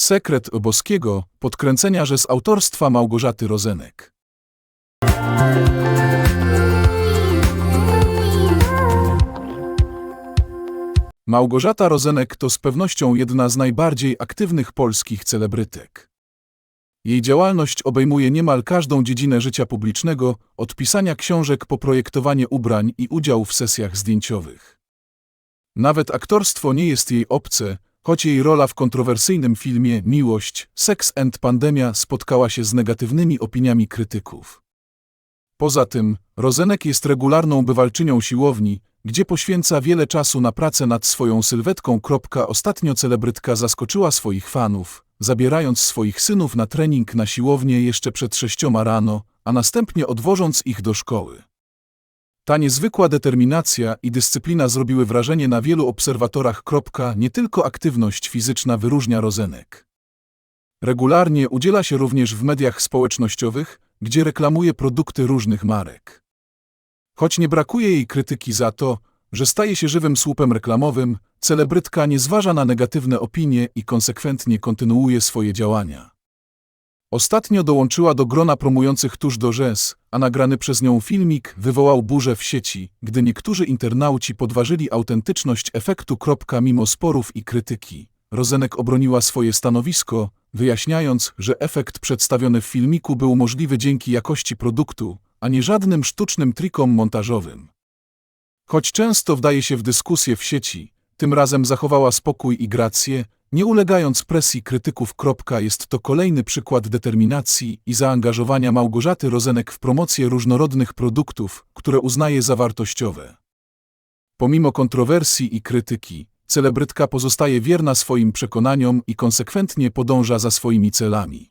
Sekret Boskiego, podkręcenia, że z autorstwa Małgorzaty Rozenek. Małgorzata Rozenek to z pewnością jedna z najbardziej aktywnych polskich celebrytek. Jej działalność obejmuje niemal każdą dziedzinę życia publicznego, od pisania książek po projektowanie ubrań i udział w sesjach zdjęciowych. Nawet aktorstwo nie jest jej obce, choć jej rola w kontrowersyjnym filmie Miłość, Sex and Pandemia spotkała się z negatywnymi opiniami krytyków. Poza tym, Rozenek jest regularną bywalczynią siłowni, gdzie poświęca wiele czasu na pracę nad swoją sylwetką. Ostatnio celebrytka zaskoczyła swoich fanów, zabierając swoich synów na trening na siłownię jeszcze przed sześcioma rano, a następnie odwożąc ich do szkoły. Ta niezwykła determinacja i dyscyplina zrobiły wrażenie na wielu obserwatorach. Nie tylko aktywność fizyczna wyróżnia Rozenek. Regularnie udziela się również w mediach społecznościowych, gdzie reklamuje produkty różnych marek. Choć nie brakuje jej krytyki za to, że staje się żywym słupem reklamowym, celebrytka nie zważa na negatywne opinie i konsekwentnie kontynuuje swoje działania. Ostatnio dołączyła do grona promujących tuż do rzez, a nagrany przez nią filmik wywołał burzę w sieci, gdy niektórzy internauci podważyli autentyczność efektu. Mimo sporów i krytyki, Rozenek obroniła swoje stanowisko, wyjaśniając, że efekt przedstawiony w filmiku był możliwy dzięki jakości produktu, a nie żadnym sztucznym trikom montażowym. Choć często wdaje się w dyskusję w sieci, tym razem zachowała spokój i grację, nie ulegając presji krytyków. Jest to kolejny przykład determinacji i zaangażowania Małgorzaty Rozenek w promocję różnorodnych produktów, które uznaje za wartościowe. Pomimo kontrowersji i krytyki, celebrytka pozostaje wierna swoim przekonaniom i konsekwentnie podąża za swoimi celami.